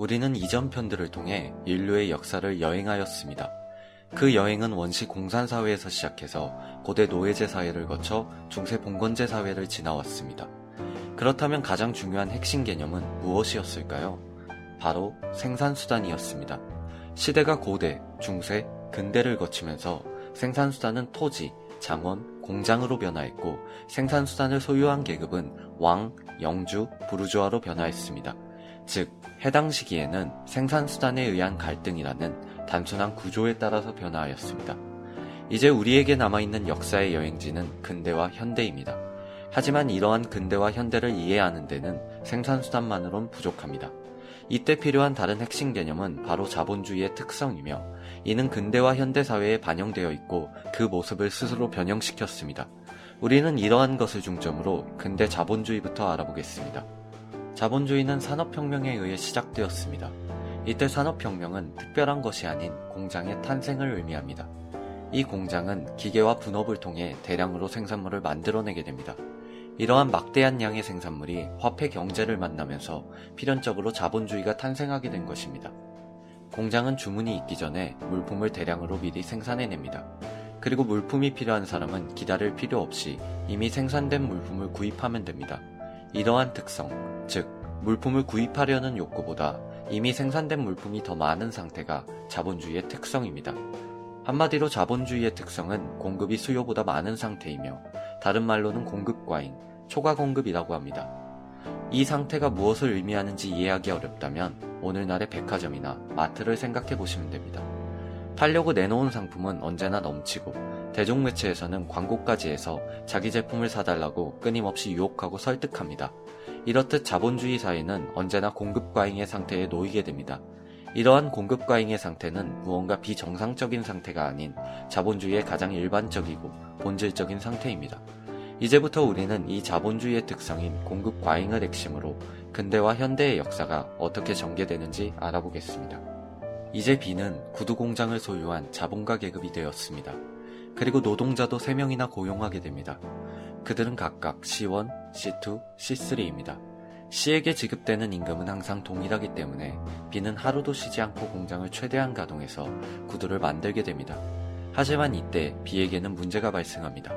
우리는 이전 편들을 통해 인류의 역사를 여행하였습니다. 그 여행은 원시 공산사회에서 시작해서 고대 노예제 사회를 거쳐 중세 봉건제 사회를 지나왔습니다. 그렇다면 가장 중요한 핵심 개념은 무엇이었을까요? 바로 생산수단이었습니다. 시대가 고대, 중세, 근대를 거치면서 생산수단은 토지, 장원, 공장으로 변화했고 생산수단을 소유한 계급은 왕, 영주, 부르주아로 변화했습니다. 즉, 해당 시기에는 생산수단에 의한 갈등이라는 단순한 구조에 따라서 변화하였습니다. 이제 우리에게 남아있는 역사의 여행지는 근대와 현대입니다. 하지만 이러한 근대와 현대를 이해하는 데는 생산수단만으론 부족합니다. 이때 필요한 다른 핵심 개념은 바로 자본주의의 특성이며 이는 근대와 현대 사회에 반영되어 있고 그 모습을 스스로 변형시켰습니다. 우리는 이러한 것을 중점으로 근대 자본주의부터 알아보겠습니다. 자본주의는 산업혁명에 의해 시작되었습니다. 이때 산업혁명은 특별한 것이 아닌 공장의 탄생을 의미합니다. 이 공장은 기계와 분업을 통해 대량으로 생산물을 만들어내게 됩니다. 이러한 막대한 양의 생산물이 화폐 경제를 만나면서 필연적으로 자본주의가 탄생하게 된 것입니다. 공장은 주문이 있기 전에 물품을 대량으로 미리 생산해냅니다. 그리고 물품이 필요한 사람은 기다릴 필요 없이 이미 생산된 물품을 구입하면 됩니다. 이러한 특성, 즉, 물품을 구입하려는 욕구보다 이미 생산된 물품이 더 많은 상태가 자본주의의 특성입니다. 한마디로 자본주의의 특성은 공급이 수요보다 많은 상태이며 다른 말로는 공급 과잉, 초과 공급이라고 합니다. 이 상태가 무엇을 의미하는지 이해하기 어렵다면 오늘날의 백화점이나 마트를 생각해 보시면 됩니다. 팔려고 내놓은 상품은 언제나 넘치고 대중매체에서는 광고까지 해서 자기 제품을 사달라고 끊임없이 유혹하고 설득합니다. 이렇듯 자본주의 사회는 언제나 공급 과잉의 상태에 놓이게 됩니다. 이러한 공급 과잉의 상태는 무언가 비정상적인 상태가 아닌 자본주의의 가장 일반적이고 본질적인 상태입니다. 이제부터 우리는 이 자본주의의 특성인 공급 과잉을 핵심으로 근대와 현대의 역사가 어떻게 전개되는지 알아보겠습니다. 이제 B는 구두 공장을 소유한 자본가 계급이 되었습니다. 그리고 노동자도 3명이나 고용하게 됩니다. 그들은 각각 C1, C2, C3입니다. C에게 지급되는 임금은 항상 동일하기 때문에 B는 하루도 쉬지 않고 공장을 최대한 가동해서 구두를 만들게 됩니다. 하지만 이때 B에게는 문제가 발생합니다.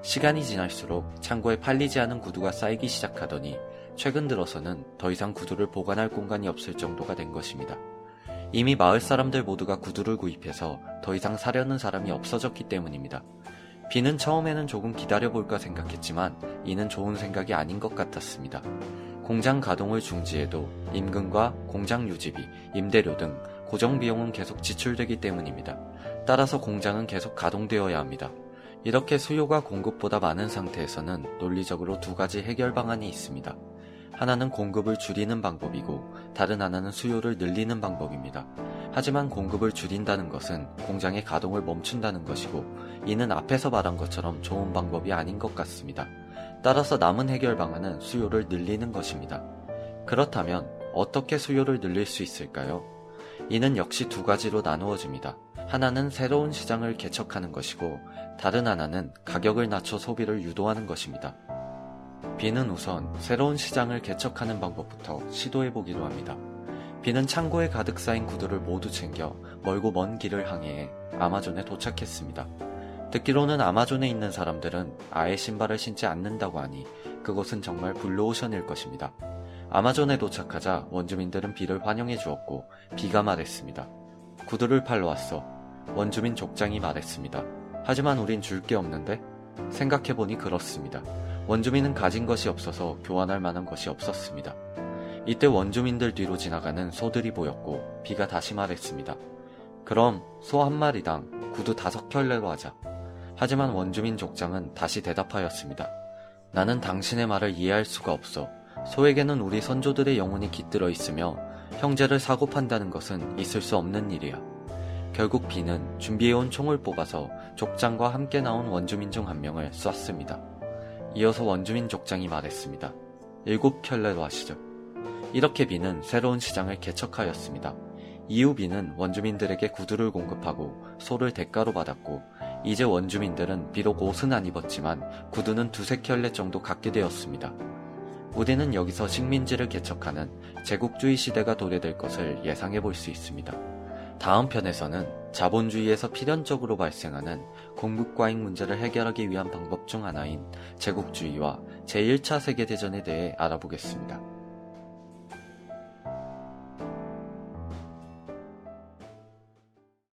시간이 지날수록 창고에 팔리지 않은 구두가 쌓이기 시작하더니 최근 들어서는 더 이상 구두를 보관할 공간이 없을 정도가 된 것입니다. 이미 마을 사람들 모두가 구두를 구입해서 더 이상 사려는 사람이 없어졌기 때문입니다. 비는 처음에는 조금 기다려볼까 생각했지만 이는 좋은 생각이 아닌 것 같았습니다. 공장 가동을 중지해도 임금과 공장 유지비, 임대료 등 고정 비용은 계속 지출되기 때문입니다. 따라서 공장은 계속 가동되어야 합니다. 이렇게 수요가 공급보다 많은 상태에서는 논리적으로 두 가지 해결 방안이 있습니다. 하나는 공급을 줄이는 방법이고 다른 하나는 수요를 늘리는 방법입니다. 하지만 공급을 줄인다는 것은 공장의 가동을 멈춘다는 것이고 이는 앞에서 말한 것처럼 좋은 방법이 아닌 것 같습니다. 따라서 남은 해결 방안은 수요를 늘리는 것입니다. 그렇다면 어떻게 수요를 늘릴 수 있을까요? 이는 역시 두 가지로 나누어집니다. 하나는 새로운 시장을 개척하는 것이고 다른 하나는 가격을 낮춰 소비를 유도하는 것입니다. B는 우선 새로운 시장을 개척하는 방법부터 시도해 보기로 합니다. B는 창고에 가득 쌓인 구두를 모두 챙겨 멀고 먼 길을 항해해 아마존에 도착했습니다. 듣기로는 아마존에 있는 사람들은 아예 신발을 신지 않는다고 하니 그곳은 정말 블루오션일 것입니다. 아마존에 도착하자 원주민들은 비를 환영해 주었고 비가 말했습니다. 구두를 팔러 왔어. 원주민 족장이 말했습니다. 하지만 우린 줄 게 없는데? 생각해보니 그렇습니다. 원주민은 가진 것이 없어서 교환할 만한 것이 없었습니다. 이때 원주민들 뒤로 지나가는 소들이 보였고 비가 다시 말했습니다. 그럼 소 한 마리당 구두 다섯 켤레로 하자. 하지만 원주민 족장은 다시 대답하였습니다. 나는 당신의 말을 이해할 수가 없어. 소에게는 우리 선조들의 영혼이 깃들어 있으며 형제를 사고 판다는 것은 있을 수 없는 일이야. 결국 비는 준비해온 총을 뽑아서 족장과 함께 나온 원주민 중 한 명을 쐈습니다. 이어서 원주민 족장이 말했습니다. 일곱 켤레로 하시죠. 이렇게 비는 새로운 시장을 개척하였습니다. 이후 비는 원주민들에게 구두를 공급하고 소를 대가로 받았고 이제 원주민들은 비록 옷은 안 입었지만 구두는 두세 켤레 정도 갖게 되었습니다. 우리는 여기서 식민지를 개척하는 제국주의 시대가 도래될 것을 예상해 볼 수 있습니다. 다음 편에서는 자본주의에서 필연적으로 발생하는 공급과잉 문제를 해결하기 위한 방법 중 하나인 제국주의와 제1차 세계대전에 대해 알아보겠습니다.